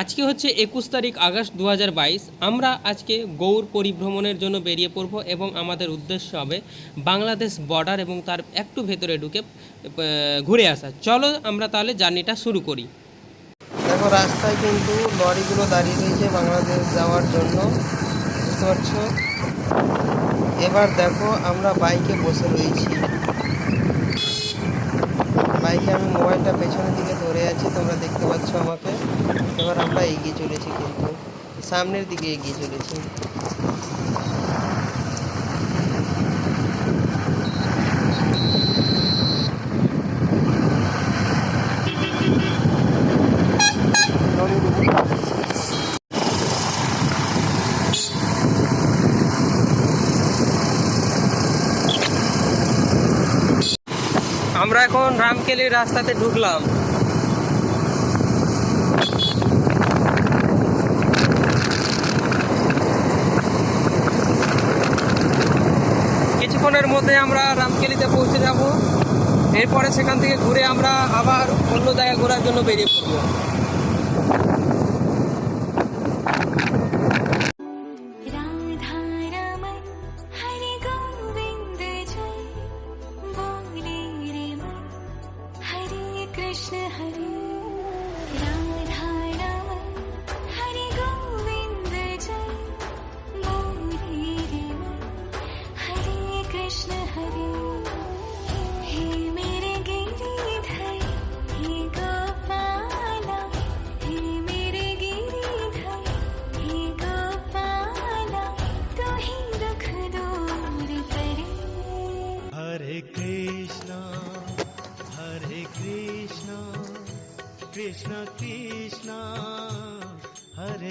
আজকে হচ্ছে একুশ তারিখ আগস্ট দু হাজার বাইশ। আমরা আজকে গৌর পরিভ্রমণের জন্য বেরিয়ে পড়ব এবং আমাদের উদ্দেশ্য হবে বাংলাদেশ বর্ডার এবং তার একটু ভেতরে ঢুকে ঘুরে আসা। চলো আমরা তাহলে জার্নিটা শুরু করি। দেখো, রাস্তায় কিন্তু লরিগুলো দাঁড়িয়ে রয়েছে বাংলাদেশ যাওয়ার জন্য। বুঝতে পারছ? এবার দেখো, আমরা বাইকে বসে রয়েছি। বাইকে আমি মোবাইলটা পেছনের দিকে ধরে আছি, তোমরা দেখতে পাচ্ছ আমাকে। এবার আমরা এগিয়ে চলেছি কিন্তু, সামনের দিকে এগিয়ে চলেছি। এখন রামকেলির রাস্তাতে ঢুকলাম। কিছুক্ষণের মধ্যে আমরা রামকেলিতে পৌঁছে যাব। এরপরে সেখান থেকে ঘুরে আমরা আবার অন্য জায়গা ঘোরার জন্য বেরিয়ে পড়ব।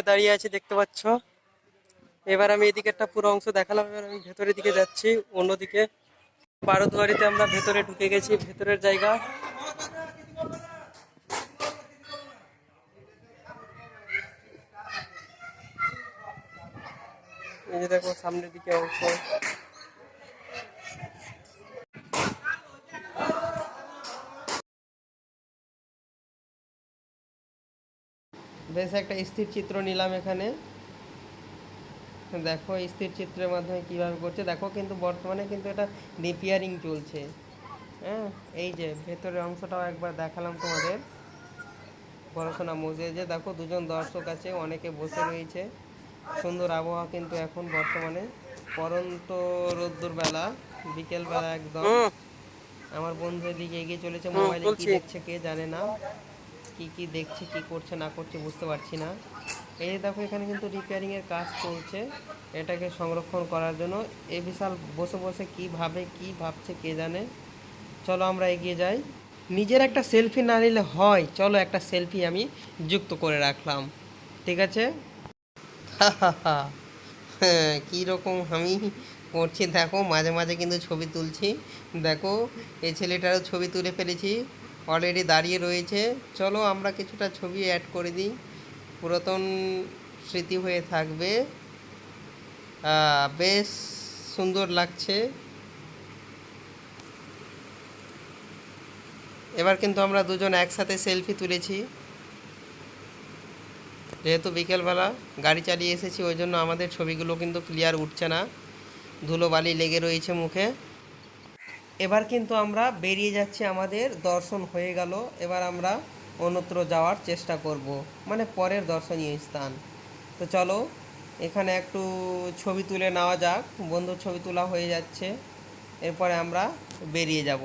এখানে দাঁড়িয়ে আছি, দেখতে পাচ্ছ। এবার আমি এদিকে একটা পুরো অংশ দেখালাম, এবার আমি ভেতরের দিকে যাচ্ছি, অন্যদিকে বারোদুয়ারিতে আমরা ভেতরে ঢুকে গেছি, ভেতরের জায়গা। এই যে দেখো, সামনের দিকে অংশ। বেশ একটা স্থির চিত্র নিলাম এখানে। দেখো স্থির চিত্রের মাধ্যমে কীভাবে করছে। দেখো কিন্তু বর্তমানে কিন্তু এটা রিপেয়ারিং চলছে। হ্যাঁ এই যে ভেতরের অংশটাও একবার দেখালাম তোমাদের। পড়াশোনা মুজে যে দেখো দুজন দর্শক আছে অনেকে বসে রয়েছে। সুন্দর আবহাওয়া কিন্তু এখন বর্তমানে। পরন্ত রোদ্দুর বেলা বিকেল বেলা একদম আমার বন্ধু এদিকে এগিয়ে চলেছে মোবাইলে কি দেখছে কে জানে না। কি কি দেখছে, কি করছে, না করছে বুঝতে পারছি না। এই দেখো, এখানে কিন্তু রিপেয়ারিংয়ের কাজ চলছে। এটাকে সংরক্ষণ করার জন্য। এ বিশাল বসে বসে কি ভাবে, কি ভাবছে কে জানে। চলো আমরা এগিয়ে যাই। নিজের একটা সেলফি না নিলে হয়। চলো একটা সেলফি আমি যুক্ত করে রাখলাম। ঠিক আছে? হ্যাঁ কীরকম আমি করছি, দেখো, মাঝে মাঝে কিন্তু ছবি তুলছি। দেখো, এই ছেলেটারও ছবি তুলে ফেলেছি। অলরেডি দাঁড়িয়ে রয়েছে। চলো আমরা কিছুটা ছবি অ্যাড করে দিই। পুরাতন স্মৃতি হয়ে থাকবে। বেশ সুন্দর লাগছে। এবার কিন্তু আমরা দুজন একসাথে সেলফি তুলেছি। যেহেতু বিকেলবেলা গাড়ি চালিয়ে এসেছি, ওই জন্য আমাদের ছবিগুলো কিন্তু ক্লিয়ার উঠছে না। ধুলোবালি লেগে রয়েছে মুখে। এবার কিন্তু আমরা বেরিয়ে যাচ্ছি আমাদের দর্শন হয়ে গেল। এবার আমরা অন্যত্র যাওয়ার চেষ্টা করব। মানে পরের দর্শনীয় স্থান। তো চলো, এখানে একটু ছবি তুলে নেওয়া যাক। বন্ধুর ছবি তোলা হয়ে যাচ্ছে। এরপরে আমরা বেরিয়ে যাব।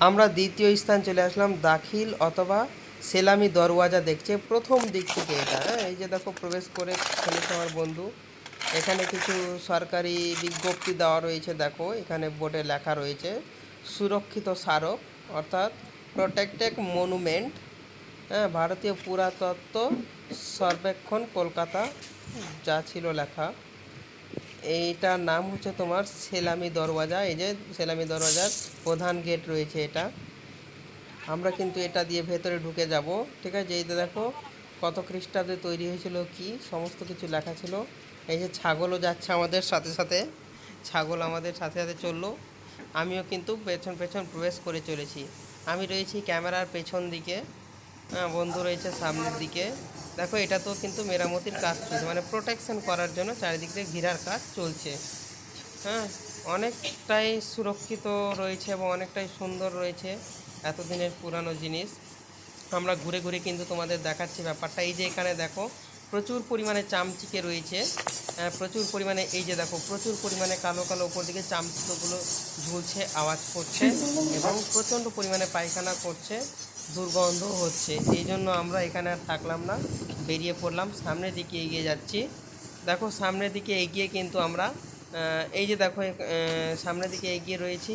আমরা দ্বিতীয় স্থান চলে আসলাম দাখিল অথবা সেলামি দরওয়াজা দেখছে। প্রথম দিক থেকে এটা। হ্যাঁ এই যে দেখো, প্রবেশ করে ফেলেছে আমার বন্ধু। এখানে কিছু সরকারি বিজ্ঞপ্তি দেওয়া রয়েছে, দেখো। এখানে বোর্ডে লেখা রয়েছে, সুরক্ষিত স্মারক, অর্থাৎ প্রোটেক্টেড মনুমেন্ট হ্যাঁ ভারতীয় পুরাতত্ত্ব সর্বেক্ষণ কলকাতা, যা ছিল লেখা। এইটার নাম হচ্ছে তোমার সেলামি দরওয়াজা। এই যে সেলামি দরওয়াজার প্রধান গেট রয়েছে এটা। আমরা কিন্তু এটা দিয়ে ভেতরে ঢুকে যাব, ঠিক আছে? এই দেখো কত খ্রিস্টাব্দে তৈরি হয়েছিল কি সমস্ত কিছু লেখা ছিল। এই যে ছাগলও যাচ্ছে আমাদের সাথে সাথে ছাগল আমাদের সাথে সাথে চলল। আমিও কিন্তু পেছন পেছন প্রবেশ করে চলেছি। আমি রয়েছি ক্যামেরার পেছন দিকে হ্যাঁ, বন্ধু রয়েছে সামনের দিকে। দেখো এটা তো কিন্তু মেরামতির কাজ চলছে মানে প্রোটেকশন করার জন্য চারিদিক দিয়ে ঘিরার কাজ চলছে। হ্যাঁ অনেকটাই সুরক্ষিত রয়েছে এবং অনেকটাই সুন্দর রয়েছে এতদিনের পুরানো জিনিস। আমরা ঘুরে ঘুরে কিন্তু তোমাদের দেখাচ্ছি ব্যাপারটা। এই যে এখানে দেখো, প্রচুর পরিমাণে চামচিকে রয়েছে। প্রচুর পরিমাণে, এই যে দেখো, প্রচুর পরিমাণে কালো কালো উপর দিকে চামচিকেগুলো ঝুলছে, আওয়াজ করছে এবং প্রচণ্ড পরিমাণে পায়খানা করছে, দুর্গন্ধ হচ্ছে। এই জন্য আমরা এখানে আর থাকলাম না, বেরিয়ে পড়লাম, সামনের দিকে এগিয়ে যাচ্ছি। দেখো, সামনের দিকে এগিয়ে কিন্তু আমরা এই যে দেখো সামনের দিকে এগিয়ে রয়েছি।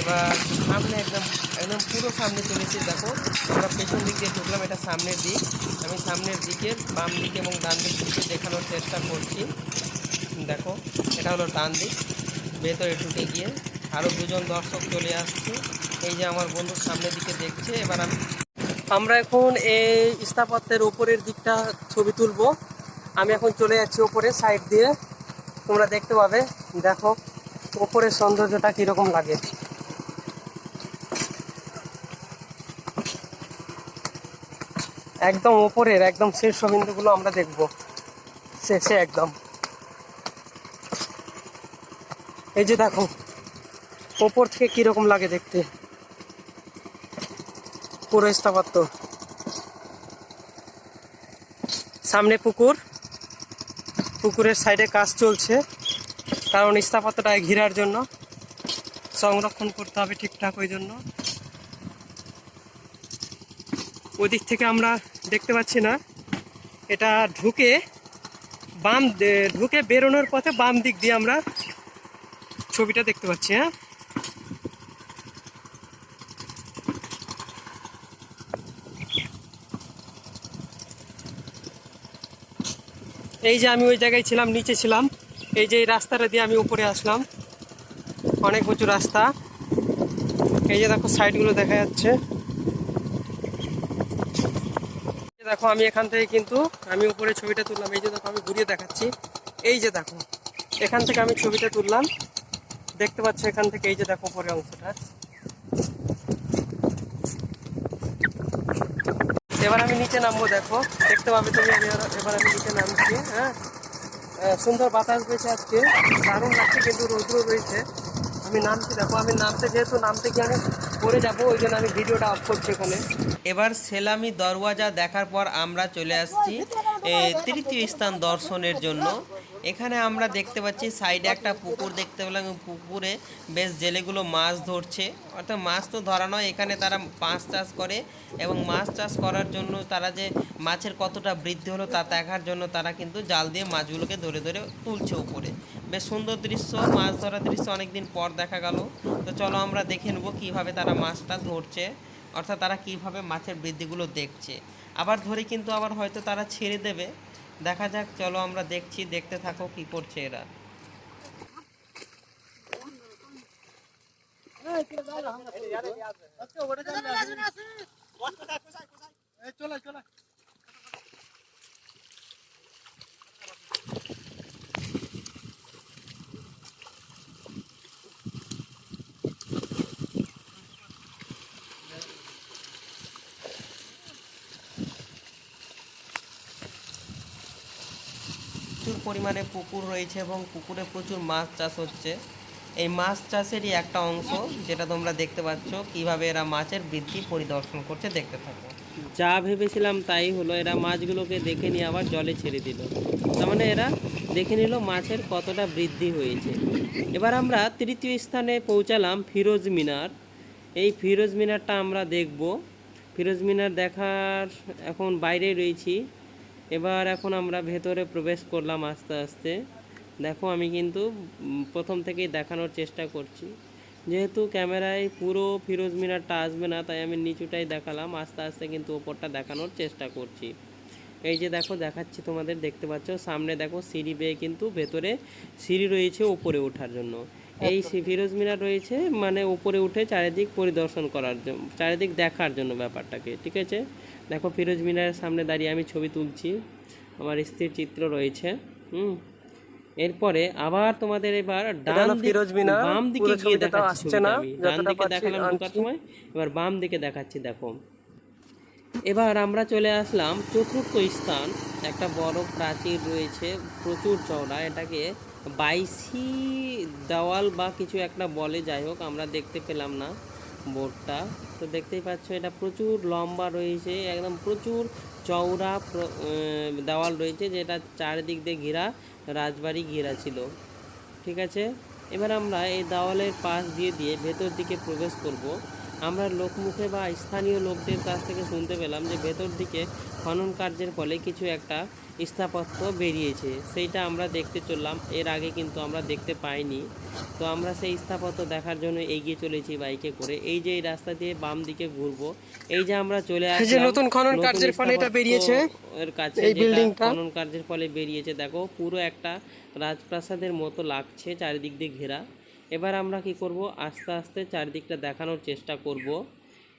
এবার সামনে একদম একদম পুরো সামনে চলেছি, দেখো। আমরা পেছন দিক দিয়ে ঢুকলাম, এটা সামনের দিক। আমি সামনের দিকের বাম দিক এবং ডান দিক দিকে দেখানোর চেষ্টা করছি। দেখো, এটা হলো ডান দিক। ভেতরে ঢুকে গিয়ে আরও দুজন দর্শক চলে আসছে। এই যে আমার বন্ধু সামনের দিকে দেখছে, এবার আমি আমরা এখন এই স্থাপত্যের উপরের দিকটা ছবি তুলবো। আমি এখন চলে যাচ্ছি ওপরে, সাইড দিয়ে। তোমরা দেখতে পাবে, দেখো, ওপরের সৌন্দর্যটা কীরকম লাগে। একদম ওপরের, একদম শীর্ষবিন্দুগুলো আমরা দেখব। শেষে একদম। এই যে দেখো, ওপর থেকে কীরকম লাগে দেখতে? পুরো স্থাপত্য। সামনে পুকুর। পুকুরের সাইডে কাজ চলছে, কারণ স্থাপত্যটা ঘিরার জন্য। সংরক্ষণ করতে হবে ঠিকঠাক ওই জন্য। ওই দিক থেকে আমরা দেখতে পাচ্ছি না। এটা ঢুকে বাম ঢুকে বেরোনোর পথে বাম দিক দিয়ে আমরা ছবিটা দেখতে পাচ্ছি হ্যাঁ। এই যে আমি ওই জায়গায় ছিলাম, নিচে ছিলাম, এই যে এই রাস্তাটা দিয়ে আমি উপরে আসলাম। অনেক উঁচু রাস্তা। এই যে দেখো সাইডগুলো দেখা যাচ্ছে এই যে দেখো, আমি এখান থেকে কিন্তু আমি উপরে ছবিটা তুললাম। এই যে দেখো, আমি ঘুরিয়ে দেখাচ্ছি। এই যে দেখো, এখান থেকে আমি ছবিটা তুললাম। দেখতে পাচ্ছ এখান থেকে, এই যে দেখো উপরের অংশটা। এবার আমি নিচে নামবো, দেখো। দেখতে পাবে তুমি এবার- আমি নিচে নামছি হ্যাঁ? সুন্দর বাতাস বেঁচে আজকে। দারুণ লাগছে, কিন্তু রৌদ্র রয়েছে। আমি নামছি, দেখো, আমি নামতে যেহেতু, নামতে গিয়ে আমি পড়ে যাব, ওই জন্য আমি ভিডিওটা অফ করছি এখানে। এবার সেলামি দরওয়াজা দেখার পর আমরা চলে আসছি তৃতীয় স্থান দর্শনের জন্য। এখানে আমরা দেখতে পাচ্ছি, সাইডে একটা পুকুর দেখতে পেলাম পুকুরে বেশ জেলেগুলো মাছ ধরছে। অর্থাৎ মাছ তো ধরা নয়, এখানে তারা মাছ চাষ করে, এবং মাছ চাষ করার জন্য তারা যে মাছের কতটা বৃদ্ধি হলো তা দেখার জন্য তারা কিন্তু জাল দিয়ে মাছগুলোকে ধরে ধরে তুলছে উপরে। বেশ সুন্দর দৃশ্য, মাছ ধরার দৃশ্য অনেকদিন পর দেখা গেল। তো চলো আমরা দেখে নেব কীভাবে তারা মাছটা ধরছে, অর্থাৎ তারা কীভাবে মাছের বৃদ্ধিগুলো দেখছে। আবার ধরে কিন্তু আবার হয়তো তারা ছেড়ে দেবে। দেখা যাক, চলো আমরা দেখছি, দেখতে থাকো কি করছে এরা। প্রচুর পরিমাণে পুকুর রয়েছে এবং পুকুরে প্রচুর মাছ চাষ হচ্ছে। এই মাছ চাষেরই একটা অংশ যেটা তোমরা দেখতে পাচ্ছ, কীভাবে এরা মাছের বৃদ্ধি পরিদর্শন করছে দেখতে থাকো। যা ভেবেছিলাম তাই হলো, এরা মাছগুলোকে দেখে নিয়ে আবার জলে ছেড়ে দিল। তার মানে এরা দেখে নিল মাছের কতটা বৃদ্ধি হয়েছে। এবার আমরা তৃতীয় স্থানে পৌঁছালাম ফিরোজ মিনার। এই ফিরোজ মিনারটা আমরা দেখব। ফিরোজ মিনার দেখার এখন বাইরে রয়েছি। এবার এখন আমরা ভেতরে প্রবেশ করলাম আস্তে আস্তে। দেখো, আমি কিন্তু প্রথম থেকেই দেখানোর চেষ্টা করছি। যেহেতু ক্যামেরায় পুরো ফিরোজ মিনারটা আসবে না, তাই আমি নিচুটাই দেখালাম। আস্তে আস্তে কিন্তু ওপরটা দেখানোর চেষ্টা করছি। এই যে দেখো, দেখাচ্ছি তোমাদের, দেখতে পাচ্ছ? সামনে দেখো, সিঁড়ি বেয়ে কিন্তু ভেতরে সিঁড়ি রয়েছে ওপরে ওঠার জন্য। এই সি- ফিরোজ মিনার রয়েছে মানে উপরে উঠে চারিদিক পরিদর্শন করার জন্য চারিদিক দেখার জন্য ব্যাপারটাকে ঠিক আছে? দেখো ফিরোজ মিনারের সামনে দাঁড়িয়ে আমি ছবি তুলছি আমার স্ত্রীর চিত্র রয়েছে হুম? এরপরে আবার তোমাদের এবার ডান ফিরোজ মিনার, বাম দিকে গিয়ে দেখাচ্ছি আসছে না, আমি। ডান দিকে দেখালাম ঢোকার সময় এবার বাম দিকে দেখাচ্ছি দেখো। এবার আমরা চলে আসলাম চতুর্থ স্থান একটা বড় প্রাচীর রয়েছে প্রচুর চওড়া এটাকে বাইশি দেওয়াল বা কিছু একটা বলে, যাই হোক, আমরা দেখতে পেলাম না বোর্ডটা। তো দেখতেই পাচ্ছ, এটা প্রচুর লম্বা রয়েছে, একদম প্রচুর চওড়া দেওয়াল রয়েছে, যেটা চারিদিক দিয়ে ঘেরা রাজবাড়ি ঘেরা ছিল। ঠিক আছে? এবার আমরা এই দেওয়ালের পাশ দিয়ে দিয়ে ভেতর দিকে প্রবেশ করব। আমরা লোকমুখে বা স্থানীয় লোকদের কাছ থেকে শুনতে পেলাম যে ভেতর দিকে খনন কার্যের ফলে কিছু একটা স্থাপত্য বেরিয়েছে। সেইটা আমরা দেখতে চললাম। এর আগে কিন্তু আমরা দেখতে পাইনি। তো আমরা সেই স্থাপত্য দেখার জন্য এগিয়ে চলেছি বাইকে করে। এই যে এই রাস্তা দিয়ে বাম দিকে ঘুরবো এই যে আমরা চলে আসছি নতুন খনন কার্যের ফলে এটা বেরিয়েছে, এর কাছে এই বিল্ডিংটা। খনন কার্যের ফলে বেরিয়েছে। দেখো পুরো একটা রাজপ্রাসাদের মতো লাগছে চারিদিক দিয়ে ঘেরা। এবার আমরা কি করব? আস্তে আস্তে চারদিকটা দেখানোর চেষ্টা করব।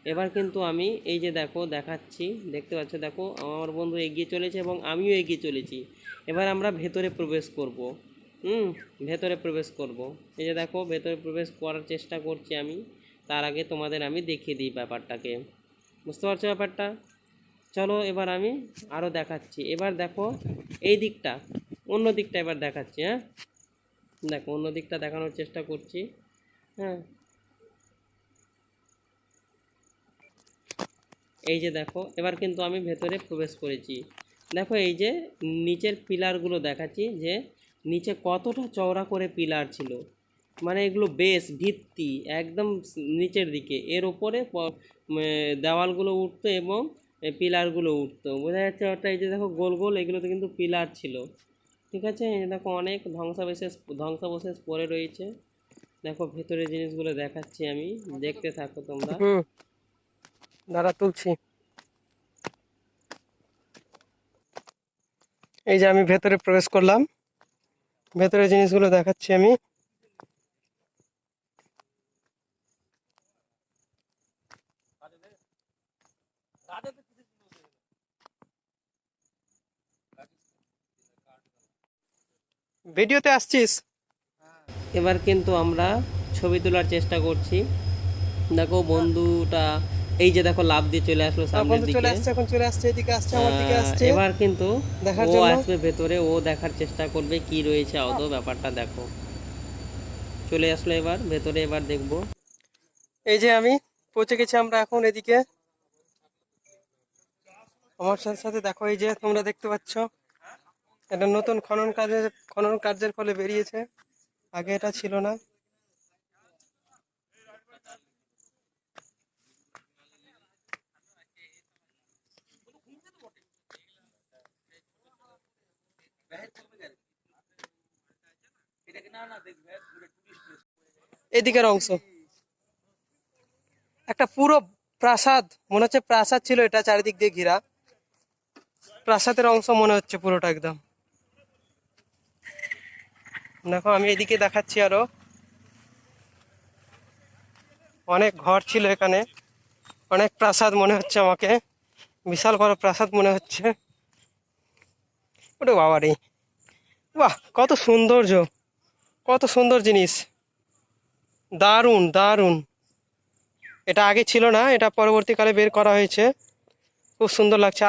এবার কিন্তু আমি এই যে দেখো, দেখাচ্ছি। দেখতে পাচ্ছ, দেখো, আমার বন্ধু এগিয়ে চলেছে এবং আমিও এগিয়ে চলেছি। এবার আমরা ভেতরে প্রবেশ করব। হুম, ভেতরে প্রবেশ করব। এই যে দেখো, ভেতরে প্রবেশ করার চেষ্টা করছি আমি। তার আগে তোমাদের আমি দেখিয়ে দিই ব্যাপারটাকে। বুঝতে পারছ ব্যাপারটা? চলো, এবার আমি আরও দেখাচ্ছি। এবার দেখো, এই দিকটা, অন্য দিকটা এবার দেখাচ্ছি হ্যাঁ? দেখো, অন্য দিকটা দেখানোর চেষ্টা করছি। হ্যাঁ। এই যে দেখো, এবার কিন্তু আমি ভেতরে প্রবেশ করেছি। দেখো, এই যে নিচের পিলারগুলো দেখাচ্ছি যে নিচে কতটা চওড়া করে পিলার ছিল। মানে এগুলো বেশ ভিত্তি, একদম নিচের দিকে। এর ওপরে দেওয়ালগুলো উঠতো এবং পিলারগুলো উঠতো। বোঝা যাচ্ছে অর্থাৎ এই যে দেখো, গোল গোল এগুলোতে কিন্তু পিলার ছিল। ঠিক আছে? দেখো অনেক ধ্বংসাবশেষ ধ্বংসাবশেষ পড়ে রয়েছে। দেখো ভেতরের জিনিসগুলো দেখাচ্ছি আমি। দেখতে থাকো তোমরা। দাঁড়া তুলছি। এই যে আমি ভেতরে প্রবেশ করলাম। ভেতরে জিনিসগুলো দেখাচ্ছি আমি। ভিডিওতে আসছিস? এবার কিন্তু আমরা ছবি তোলার চেষ্টা করছি। দেখো বন্ধুটা এই যে দেখো লাভ দিয়ে চলে আসলো এখন সামনের দিকে চলে আসছে এখন চলে আসছে এদিকে আসছে আমার দিকে আসছে। এবার কিন্তু দেখার ও আসবে ভেতরে ও দেখার চেষ্টা করবে কি রয়েছে। আদৌ ব্যাপারটা দেখো। চলে আসলো এবার ভেতরে এবার দেখব। এই যে আমি পৌঁছে গেছি আমরা এখন এদিকে। আমার সাথে সাথে দেখো এই যে তোমরা দেখতে পাচ্ছ। এটা নতুন খনন কাজের, খনন কার্যের ফলে বেরিয়েছে। আগে এটা ছিল না। এদিকের অংশ। একটা পুরো প্রাসাদ, মনে হচ্ছে প্রাসাদ ছিল, এটা চারিদিক দিয়ে ঘেরা। প্রাসাদের অংশ মনে হচ্ছে পুরোটা একদম। দেখো, আমি এদিকে দেখাচ্ছি আরও। অনেক ঘর ছিল এখানে। অনেক প্রাসাদ মনে হচ্ছে আমাকে। বিশাল বড় প্রাসাদ মনে হচ্ছে। ওটা বাবা রে বাহ, কত সৌন্দর্য। কত সুন্দর জিনিস। দারুণ দারুণ। এটা আগে ছিল না, এটা পরবর্তীকালে বের করা হয়েছে। খুব সুন্দর লাগছে।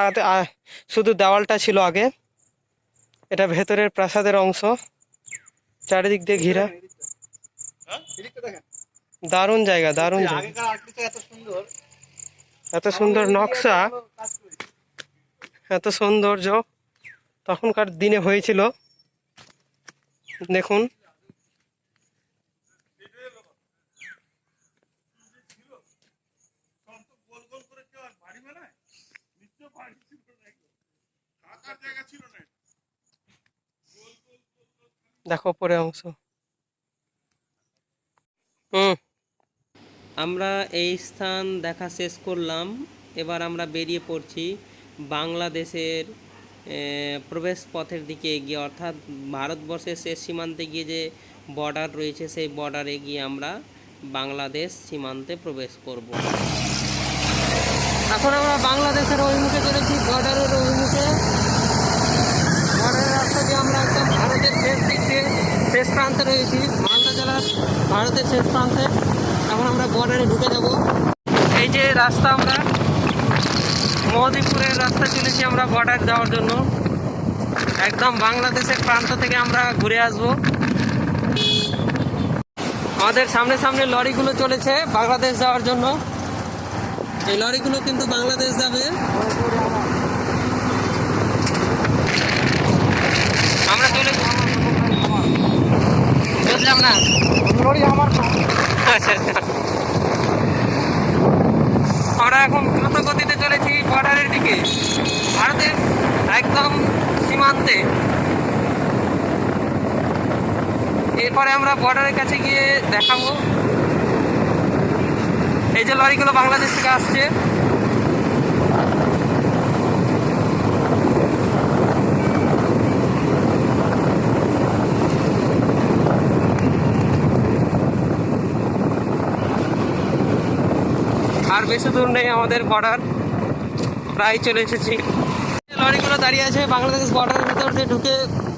শুধু দেওয়ালটা ছিল আগে। এটা ভেতরের প্রাসাদের অংশ। চারিদিক দিয়ে ঘিরা। দারুণ জায়গা দারুণ জায়গা। এত সুন্দর। নকশা। এত সৌন্দর্য। তখনকার দিনে হয়েছিল। দেখুন। দেখো পরে অংশ। হুম। আমরা এই স্থান দেখা শেষ করলাম। এবার আমরা বেরিয়ে পড়ছি বাংলাদেশের প্রবেশ পথের দিকে এগিয়ে। অর্থাৎ ভারতবর্ষের শেষ সীমান্তে গিয়ে যে বর্ডার রয়েছে, সেই বর্ডারে গিয়ে আমরা বাংলাদেশ সীমান্তে প্রবেশ করব। এখন আমরা বাংলাদেশের অভিমুখে চলেছি বর্ডারের অভিমুখে বর্ডারের রাস্তা দিয়ে আমরা একদম ভারতের শেষ দিক দিয়ে শেষ প্রান্তে রয়েছি। মালদা জেলার ভারতের শেষ প্রান্তে। এখন আমরা বর্ডারে ঢুকে যাব। এই যে রাস্তা আমরা মোদিপুরের রাস্তা চলেছি আমরা বর্ডার যাওয়ার জন্য। একদম বাংলাদেশের প্রান্ত থেকে আমরা ঘুরে আসব। আমাদের সামনে সামনে লরিগুলো চলেছে বাংলাদেশ যাওয়ার জন্য। এই লরিগুলো কিন্তু বাংলাদেশ যাবে আমরা চলে বুঝলাম না। আচ্ছা আচ্ছা আমরা এখন দ্রুত গতিতে চলেছি বর্ডারের দিকে। ভারতের একদম সীমান্তে। এরপরে আমরা বর্ডারের কাছে গিয়ে দেখাবো। এই যে লরিগুলো বাংলাদেশ থেকে আসছে। বেশি দূর নেই আমাদের বর্ডার প্রায় চলে এসেছি। লরিগুলো দাঁড়িয়ে আছে বাংলাদেশ বর্ডারের ভিতর দিয়ে ঢুকে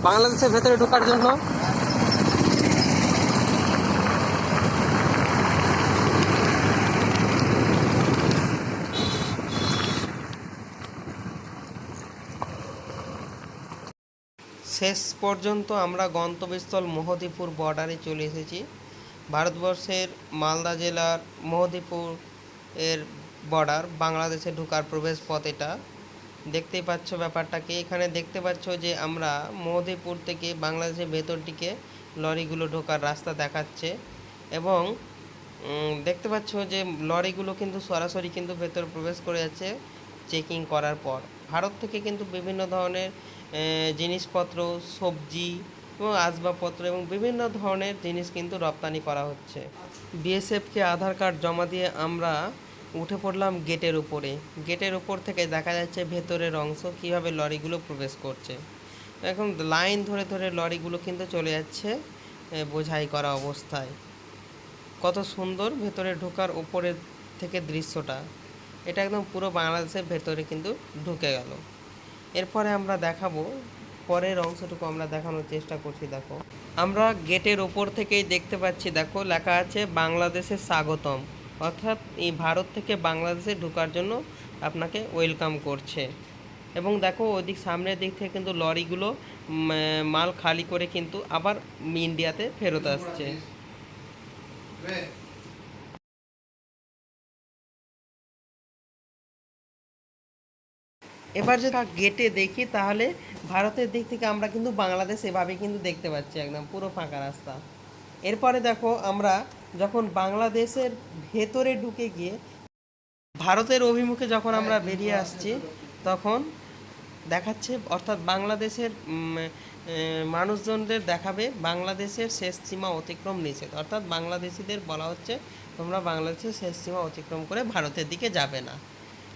বাংলাদেশের ভেতরে ঢোকার জন্য। শেষ পর্যন্ত আমরা গন্তব্যস্থল মোহদীপুর বর্ডারে চলে এসেছি। ভারতবর্ষের মালদা জেলার মোহদীপুর এর বর্ডার বাংলাদেশে ঢোকার প্রবেশ পথ এটা। দেখতেই পাচ্ছ ব্যাপারটাকে। এখানে দেখতে পাচ্ছ যে আমরা মোহদীপুর থেকে বাংলাদেশের ভেতরটিকে লরিগুলো ঢোকার রাস্তা দেখাচ্ছে এবং দেখতে পাচ্ছ যে লরিগুলো কিন্তু সরাসরি কিন্তু ভেতর প্রবেশ করে যাচ্ছে চেকিং করার পর। ভারত থেকে কিন্তু বিভিন্ন ধরনের জিনিসপত্র, সবজি এবং আসবাবপত্র এবং বিভিন্ন ধরনের জিনিস কিন্তু রপ্তানি করা হচ্ছে। বিএসএফকে আধার কার্ড জমা দিয়ে আমরা উঠে পড়লাম গেটের উপরে। গেটের উপর থেকে দেখা যাচ্ছে ভেতরের অংশ, কীভাবে লরিগুলো প্রবেশ করছে। এখন লাইন ধরে ধরে লরিগুলো কিন্তু চলে যাচ্ছে বোঝাই করা অবস্থায়। কত সুন্দর ভেতরে ঢোকার উপরের থেকে দৃশ্যটা। এটা একদম পুরো বাংলাদেশের ভেতরে কিন্তু ঢুকে গেল। এরপরে আমরা দেখাবো পরের অংশটুকু আমরা দেখানোর চেষ্টা করছি, দেখো। আমরা গেটের ওপর থেকেই দেখতে পাচ্ছি, দেখো, লেখা আছে বাংলাদেশের স্বাগতম। অর্থাৎ এই ভারত থেকে বাংলাদেশে ঢোকার জন্য আপনাকে ওয়েলকাম করছে। এবং দেখো, ওদিক সামনের দিক থেকে কিন্তু লরিগুলো মাল খালি করে কিন্তু আবার ইন্ডিয়াতে ফেরত আসছে। এবার যদি গেটে দেখি, তাহলে ভারতের দিক থেকে আমরা কিন্তু বাংলাদেশ এভাবে কিন্তু দেখতে পাচ্ছি একদম, পুরো ফাঁকা রাস্তা। এরপরে দেখো আমরা যখন বাংলাদেশের ভেতরে ঢুকে গিয়ে ভারতের অভিমুখে যখন আমরা বেরিয়ে আসছি, তখন দেখাচ্ছে, অর্থাৎ বাংলাদেশের মানুষজনদের দেখাবে বাংলাদেশের শেষ সীমা অতিক্রম নিষেধ। অর্থাৎ বাংলাদেশিদের বলা হচ্ছে, তোমরা বাংলাদেশের শেষ সীমা অতিক্রম করে ভারতের দিকে যাবে না।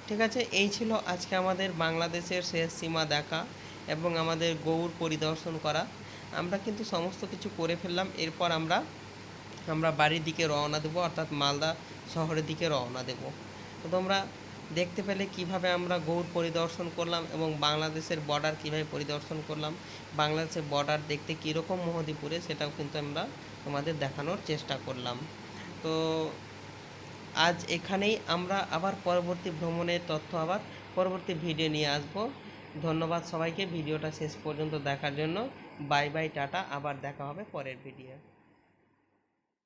ঠিক আছে? এই ছিল আজকে আমাদের বাংলাদেশের শেষ সীমা দেখা এবং আমাদের গৌর পরিদর্শন করা। আমরা কিন্তু সমস্ত কিছু করে ফেললাম। এরপর আমরা আমরা বাড়ির দিকে রওনা দেবো, অর্থাৎ মালদা শহরের দিকে রওনা দেব। তো তোমরা দেখতে পেলে কীভাবে আমরা গৌর পরিদর্শন করলাম এবং বাংলাদেশের বর্ডার কীভাবে পরিদর্শন করলাম। বাংলাদেশের বর্ডার দেখতে কীরকম মোহদীপুরে সেটাও কিন্তু আমরা তোমাদের দেখানোর চেষ্টা করলাম। তো আজ এখানেই আমরা আবার পরবর্তী ভ্রমণের তথ্য আবার পরবর্তী ভিডিও নিয়ে আসব। ধন্যবাদ সবাইকে, ভিডিওটা শেষ পর্যন্ত দেখার জন্য। বাই বাই, টাটা, আবার দেখা হবে পরের ভিডিও